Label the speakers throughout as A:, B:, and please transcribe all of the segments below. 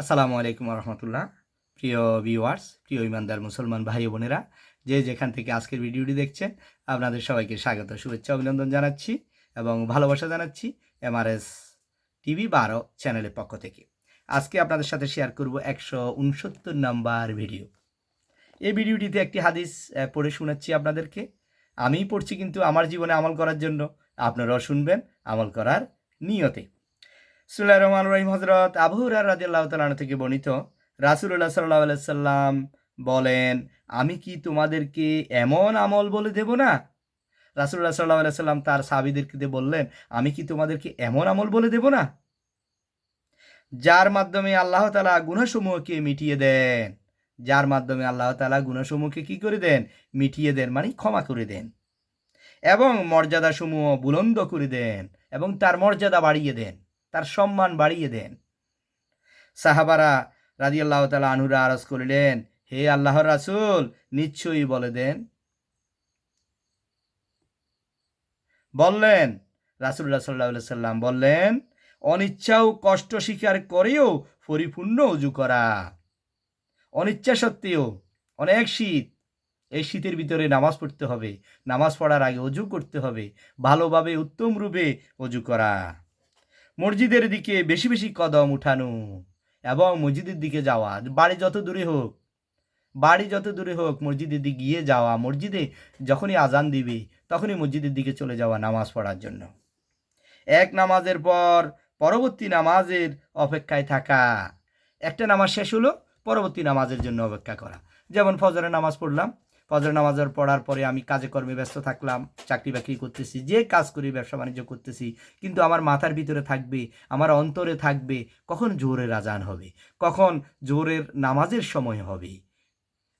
A: আসসালামু আলাইকুম রহমতুল্লাহ প্রিয় ভিউয়ার্স প্রিয় ইমানদার মুসলমান ভাই বোনেরা, যে যেখান থেকে আজকের ভিডিওটি দেখছেন, আপনাদের সবাইকে স্বাগত, শুভেচ্ছা, অভিনন্দন জানাচ্ছি এবং ভালোবাসা জানাচ্ছি এমআরএস টিভি বারো চ্যানেলের পক্ষ থেকে। আজকে আপনাদের সাথে শেয়ার করব একশো উনসত্তর নাম্বার ভিডিও এই ভিডিওটিতে একটি হাদিস পড়ে শোনাচ্ছি আপনাদেরকে। আমিই পড়ছি কিন্তু আমার জীবনে আমল করার জন্য। আপনারাও শুনবেন আমল করার নিয়তে। সুল্লাহ রহমান রহিম। হজরত আবহুরার রাজিয়াল্লাহ তালন থেকে বর্ণিত রাসুল্লাহ সাল্লাহ সাল্লাম বলেন, আমি কি তোমাদেরকে এমন আমল বলে দেব না? রাসুল্লাহ সাল্লাহ সাল্লাম তার সাবিদেরকে বললেন, আমি কি তোমাদেরকে এমন আমল বলে দেব না? যার মাধ্যমে আল্লাহ তালা গুণসমূহকে মিটিয়ে দেন। যার মাধ্যমে আল্লাহ তালা গুণসমূহকে কি করে দেন? মিটিয়ে দেন মানে ক্ষমা করে দেন। এবং মর্যাদাসমূহ বুলন্দ করে দেন এবং তার মর্যাদা বাড়িয়ে দেন। তার সম্মান বাড়িয়ে দেন। সাহাবারা রাজিয়াল্লাহ তালা আনুরা আরজ করিলেন, হে আল্লাহর রাসুল, নিশ্চয়ই বলে দেন। বললেন রাসুল্লাহ সাল্লাহ সাল্লাম বললেন অনিচ্ছাও কষ্ট স্বীকার করেও পরিপূর্ণ উজু করা। অনিচ্ছা সত্ত্বেও অনেক শীত, এই শীতের ভিতরে নামাজ পড়তে হবে। নামাজ পড়ার আগে অজু করতে হবে। ভালোভাবে উত্তম রূপে অজু করা। মসজিদের দিকে বেশি বেশি কদম উঠানো এবং মসজিদের দিকে যাওয়া। বাড়ি যত দূরে হোক, বাড়ি যত দূরে হোক, মসজিদের দিকে গিয়ে যাওয়া। মসজিদে যখনই আজান দিবে, তখনই মসজিদের দিকে চলে যাওয়া নামাজ পড়ার জন্য। এক নামাজের পর পরবর্তী নামাজের অপেক্ষায় থাকা। একটা নামাজ শেষ হলো, পরবর্তী নামাজের জন্য অপেক্ষা করা। যেমন ফজরের নামাজ পড়লাম ফজর নামাজের পড়ার পরে আমি কাজে কর্মে ব্যস্ত থাকলাম, চাকরি বাকরি করতেছি, যে কাজ করি, ব্যবসা বাণিজ্য করতেছি, কিন্তু আমার মাথার ভিতরে থাকবে, আমার অন্তরে থাকবে, কখন জোরের আজান হবে, কখন জোরের নামাজের সময় হবে।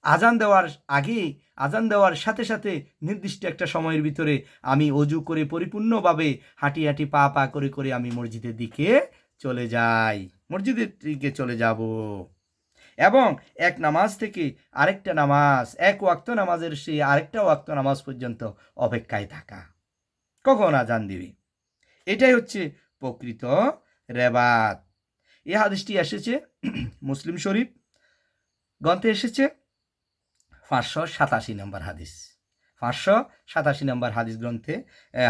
A: আজান দেওয়ার আগে, আজান দেওয়ার সাথে সাথে নির্দিষ্ট একটা সময়ের ভিতরে আমি অজু করে পরিপূর্ণভাবে হাঁটি হাঁটি পা পা করে করে আমি মসজিদের দিকে চলে যাই। মসজিদের দিকে চলে যাব। এবং এক নামাজ থেকে আরেকটা নামাজ, এক ওয়াক্ত নামাজের সেই আরেকটা ওয়াক্ত নামাজ পর্যন্ত অপেক্ষায় থাকা। কখন আজান দিবে? এটাই হচ্ছে প্রকৃত রেবাত এই হাদিসটি এসেছে মুসলিম শরীফ গ্রন্থে এসেছে পাঁচশো সাতাশি নম্বর হাদিস। পাঁচশো সাতাশি নম্বর হাদিস গ্রন্থে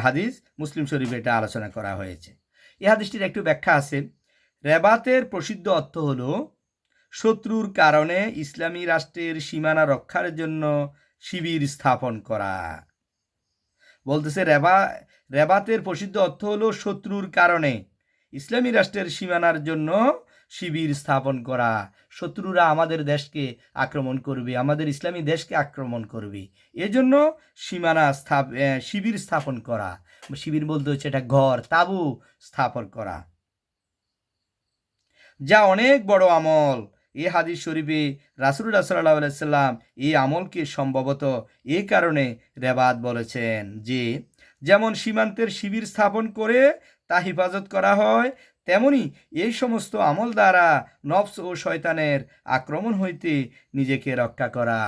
A: হাদিস মুসলিম শরীফে এটা আলোচনা করা হয়েছে। এই হাদিসটির একটু ব্যাখ্যা আছে। রেবাতের প্রসিদ্ধ অর্থ হলো শত্রুর কারণে ইসলামী রাষ্ট্রের সীমানা রক্ষার জন্য শিবির স্থাপন করা। বলতেছে, রেবা, রেবাতের প্রসিদ্ধ অর্থ হলো শত্রুর কারণে। ইসলামী রাষ্ট্রের সীমানার জন্য শিবির স্থাপন করা। শত্রুরা আমাদের দেশকে আক্রমণ করবে, আমাদের ইসলামী দেশকে আক্রমণ করবে। এজন্য সীমানা স্থাপ শিবির স্থাপন করা। শিবির বলতে হচ্ছে এটা ঘর, তাবু স্থাপন করা। যা অনেক বড় আমল। এ হাদিস শরীফে রাসুল্লাহ সাল্লাহ সাল্লাম এই আমলকে সম্ভবত এই কারণে রেবাত বলেছেন যে, যেমন সীমান্তের শিবির স্থাপন করে তা হেফাজত করা হয়, তেমনি এই সমস্ত আমল দ্বারা নফস ও শয়তানের আক্রমণ হইতে নিজেকে রক্ষা করা।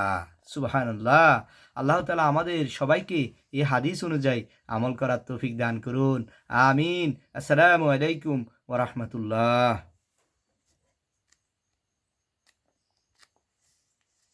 A: সুবাহানুল্লাহ। আল্লাহ তালা আমাদের সবাইকে এই হাদিস অনুযায়ী আমল করার তৌফিক দান করুন। আমিন। আসসালামু আলাইকুম ওরহমতুল্লাহ